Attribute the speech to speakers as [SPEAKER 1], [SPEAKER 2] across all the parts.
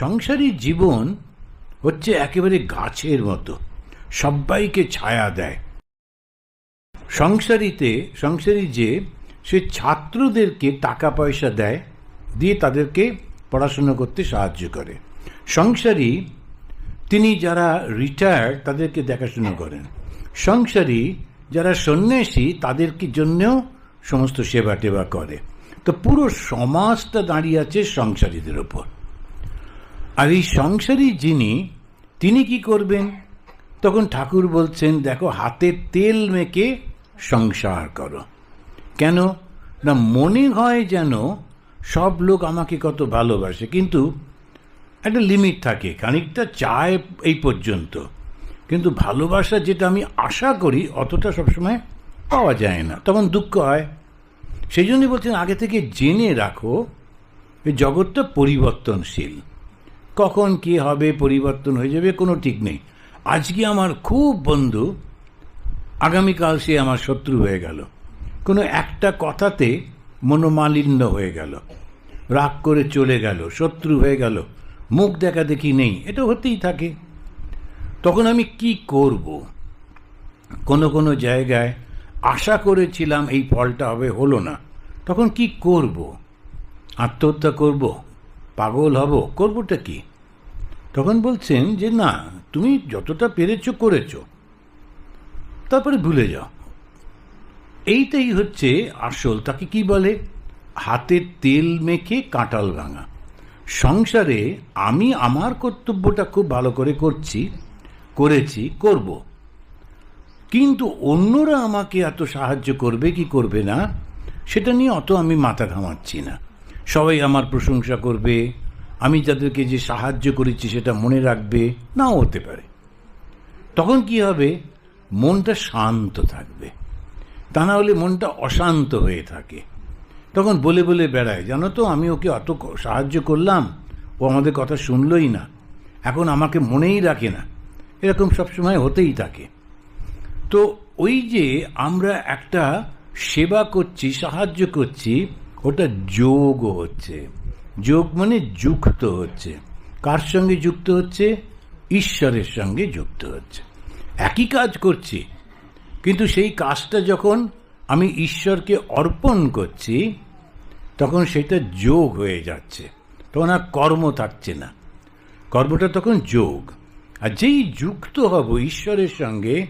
[SPEAKER 1] সংসারী জীবন হচ্ছে একেবারে গাছের মতো। সবাইকে ছায়া দেয়। সংসারীতে, সংসারী যে, সে ছাত্রদেরকে টাকা পয়সা দেয়, দিয়ে তাদেরকে পড়াশোনা করতে সাহায্য করে। সংসারী, তিনি যারা রিটায়ার্ড তাদেরকে দেখাশোনা করেন। সংসারী, যারা সন্ন্যাসী, তাদেরকে জন্যও সমস্ত সেবা টেবা করে। তো পুরো সমাজটা দাঁড়িয়ে আছে সংসারীদের ওপর। আর এই সংসারী যিনি, তিনি কি করবেন? তখন ঠাকুর বলছেন, দেখো, হাতে তেল মেখে সংসার করো। কেন? না, মনে হয় যেন সব লোক আমাকে কত ভালোবাসে, কিন্তু একটা লিমিট থাকে, খানিকটা চায় এই পর্যন্ত। কিন্তু ভালোবাসা যেটা আমি আশা করি, অতটা সবসময় পাওয়া যায় না। তখন দুঃখ হয়। সেই জন্যই বলছেন, আগে থেকে জেনে রাখো, এই জগৎটা পরিবর্তনশীল। কখন কি হবে, পরিবর্তন হয়ে যাবে, কোনো ঠিক নেই। আজকে আমার খুব বন্ধু, আগামীকাল সে আমার শত্রু হয়ে গেল। কোনো একটা কথাতে মনোমালিন্য হয়ে গেল। রাগ করে চলে গেল, শত্রু হয়ে গেল। মুখ দেখা দেখি নেই, এটা হতেই থাকে। তখন আমি কি করব? কোনো কোনো জায়গায় আশা করেছিলাম এই ফলটা হবে, হলো না। তখন কি করব? আত্মহত্যা করব? পাগল হব? করবোটা কি? তখন বলছেন যে, না, তুমি যতটা পেরেছ করেছ। তারপরে ভুলে যাও। এইটাই হচ্ছে আসল। তাকে কি বলে? হাতে তেল মেখে কাঁটাল ভাঙা। সংসারে আমি আমার কর্তব্যটা খুব ভালো করে করছি, করেছি, করব। কিন্তু অন্যরা আমাকে এত সাহায্য করবে, কি করবে না? সেটা নিয়ে অত আমি মাথা ঘামাচ্ছি না। সবাই আমার প্রশংসা করবে আমি যাদেরকে যে সাহায্য করেছি সেটা মনে রাখবে, নাও হতে পারে। তখন কি হবে? মনটা শান্ত থাকবে। তা না হলে মনটা অশান্ত হয়ে থাকে। তখন বলে বলে বেড়ায়, জানো তো, আমি ওকে অত সাহায্য করলাম। ও আমাদের কথা শুনলই না। এখন আমাকে মনেই রাখে না। এরকম সবসময় হতেই থাকে। তো ওই যে আমরা একটা সেবা করছি, সাহায্য করছি, ওটা যোগ হচ্ছে। যোগ মানে যুক্ত হচ্ছে। কার সঙ্গে যুক্ত হচ্ছে? ঈশ্বরের সঙ্গে যুক্ত হচ্ছে। একই কাজ করছি। কিন্তু সেই কাজটা যখন আমি ঈশ্বরকে অর্পণ করছি, তখন সেটা যোগ হয়ে যাচ্ছে। তখন আর কর্ম থাকছে না। কর্মটা তখন যোগ। আর যেই যুক্ত হব ঈশ্বরের সঙ্গে,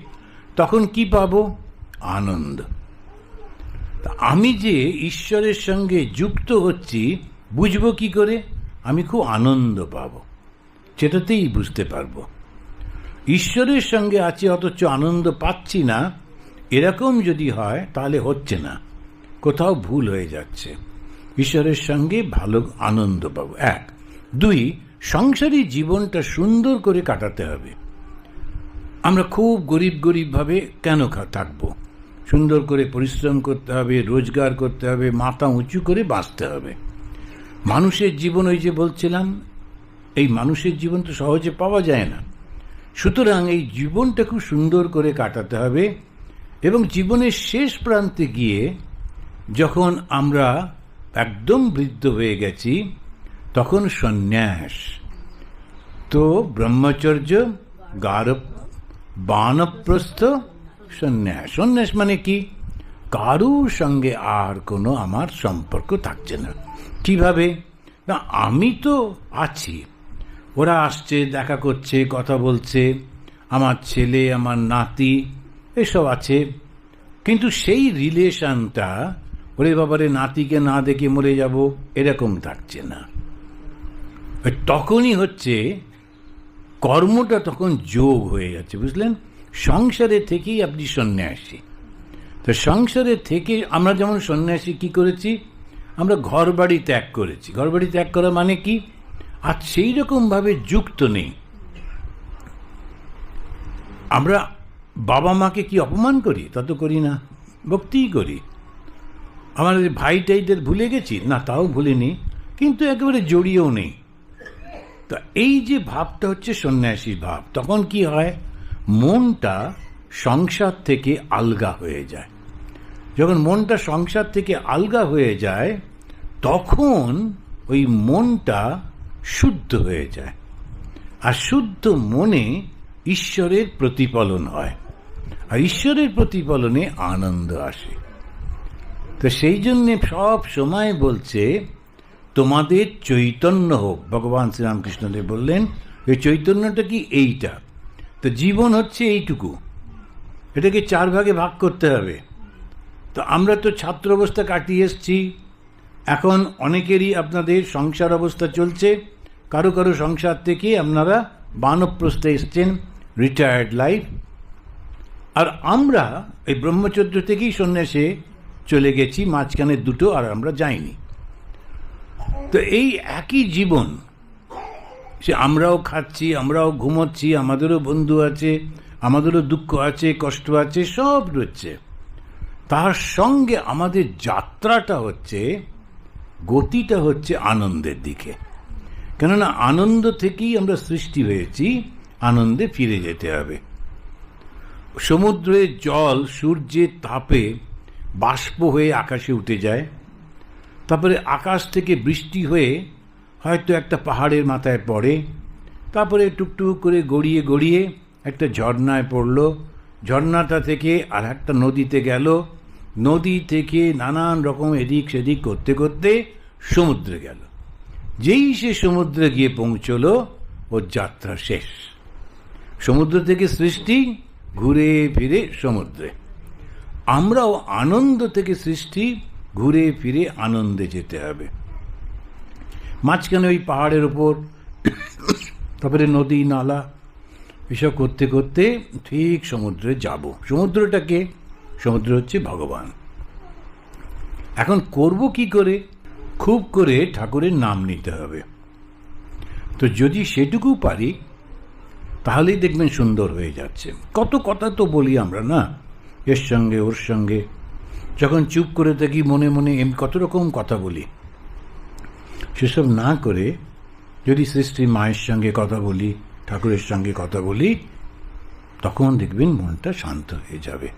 [SPEAKER 1] তখন কি পাব? আনন্দ। আমি যে ঈশ্বরের সঙ্গে যুক্ত হচ্ছি বুঝব কি করে? আমি খুব আনন্দ পাব। সেটাতেই বুঝতে পারব। ঈশ্বরের সঙ্গে আছি, অথচ আনন্দ পাচ্ছি না। এরকম যদি হয়, তাহলে হচ্ছে না। কোথাও ভুল হয়ে যাচ্ছে। ঈশ্বরের সঙ্গে ভালো আনন্দ পাবো। এক। দুই, সংসারী জীবনটা সুন্দর করে কাটাতে হবে। আমরা খুব গরিব গরিবভাবে কেন থাকব? সুন্দর করে পরিশ্রম করতে হবে, রোজগার করতে হবে, মাথা উঁচু করে বাঁচতে হবে। মানুষের জীবন ওই যে বলছিলাম, এই মানুষের জীবন তো সহজে পাওয়া যায় না। সুতরাং এই জীবনটা খুব সুন্দর করে কাটাতে হবে এবং জীবনের শেষ প্রান্তে গিয়ে যখন আমরা একদম বৃদ্ধ হয়ে গেছি, তখন সন্ন্যাস। তো ব্রহ্মচর্য গার বানপ্রস্থ, সন্ন্যাস। সন্ন্যাস মানে কি? কারুর সঙ্গে আর কোনো আমার সম্পর্ক থাকছে না। কীভাবে? না, আমি তো আছি। ওরা আসছে, দেখা করছে, কথা বলছে। আমার ছেলে, আমার নাতি, এসব আছে। কিন্তু সেই রিলেশনটা, ওরে বাবারে, নাতিকে না দেখে মরে যাব, এরকম থাকছে না। তখনই হচ্ছে, কর্মটা তখন যোগ হয়ে যাচ্ছে, বুঝলেন? সংসারে থেকেই আপনি সন্ন্যাসী। তো সংসারে থেকে আমরা যেমন সন্ন্যাসী কি করেছি? আমরা ঘর বাড়ি ত্যাগ করেছি। ঘর বাড়ি ত্যাগ করা মানে কি? আর সেই রকমভাবে যুক্ত নেই। আমরা বাবা মাকে কি অপমান করি? তত করি না। ভক্তিই করি। আমাদের ভাই টাইদের ভুলে গেছি? না, তাও ভুলিনি। কিন্তু একেবারে জড়িয়েও নেই। তা এই যে ভাবটা হচ্ছে সন্ন্যাসীর ভাব। তখন কি হয়? মনটা সংসার থেকে আলগা হয়ে যায়। যখন মনটা সংসার থেকে আলগা হয়ে যায়, তখন ওই মনটা শুদ্ধ হয়ে যায়। আর শুদ্ধ মনে ঈশ্বরের প্রতিফলন হয়। আর ঈশ্বরের প্রতিফলনে আনন্দ আসে। তো সেই জন্যে সব সময় বলছে, তোমাদের চৈতন্য হোক। ভগবান শ্রীরামকৃষ্ণদেব বললেন, এই চৈতন্যটা কি এইটা? তো জীবন হচ্ছে এইটুকু। এটাকে চার ভাগে ভাগ করতে হবে। তো আমরা তো ছাত্র অবস্থা কাটিয়ে এসছি। এখন অনেকেরই আপনাদের সংসার অবস্থা চলছে। কারও কারও সংসার থেকে আপনারা বানপ্রস্থে এসছেন রিটায়ার্ড লাইফ আর আমরা এই ব্রহ্মচর্য থেকেই সন্ন্যাসে চলে গেছি, মাঝখানে দুটো আর আমরা যাইনি। তো এই একই জীবন, সে আমরাও খাচ্ছি, আমরাও ঘুমোচ্ছি, আমাদেরও বন্ধু আছে আমাদেরও দুঃখ আছে, কষ্ট আছে, সব রয়েছে। তার সঙ্গে আমাদের যাত্রাটা হচ্ছে, গতিটা হচ্ছে আনন্দের দিকে। কেননা আনন্দ থেকেই আমরা সৃষ্টি হয়েছি, আনন্দে ফিরে যেতে হবে। সমুদ্রের জল সূর্যের তাপে বাষ্প হয়ে আকাশে উঠে যায়। তারপরে আকাশ থেকে বৃষ্টি হয়ে হয়তো একটা পাহাড়ের মাথায় পড়ে। তারপরে টুকটুক করে গড়িয়ে গড়িয়ে একটা ঝর্ণায় পড়ল। ঝর্ণাটা থেকে আর একটা নদীতে গেল। নদী থেকে নানান রকম এদিক সেদিক করতে করতে সমুদ্রে গেল। যেই সে সমুদ্রে গিয়ে পৌঁছলো, ওর যাত্রা শেষ। সমুদ্র থেকে সৃষ্টি, ঘুরে ফিরে সমুদ্রে। আমরাও আনন্দ থেকে সৃষ্টি, ঘুরে ফিরে আনন্দে যেতে হবে। মাঝখানে ওই পাহাড়ের ওপর তারপরে নদী, নালা এসব করতে করতে ঠিক সমুদ্রে যাব। সমুদ্রটাকে সমুদ্র হচ্ছে ভগবান। এখন করব কি করে? খুব করে ঠাকুরের নাম নিতে হবে। তো যদি সেটুকু পারি, তাহলেই দেখবেন সুন্দর হয়ে যাচ্ছে। কত কথা তো বলি আমরা, না? এর সঙ্গে, ওর সঙ্গে। যখন চুপ করে থাকি, মনে মনে এম কত রকম কথা বলি। সেসব না করে যদি সৃষ্টি মায়ের সঙ্গে কথা বলি ঠাকুরের সঙ্গে কথা বলি তখন দেখবেন মনটা শান্ত হয়ে যাবে।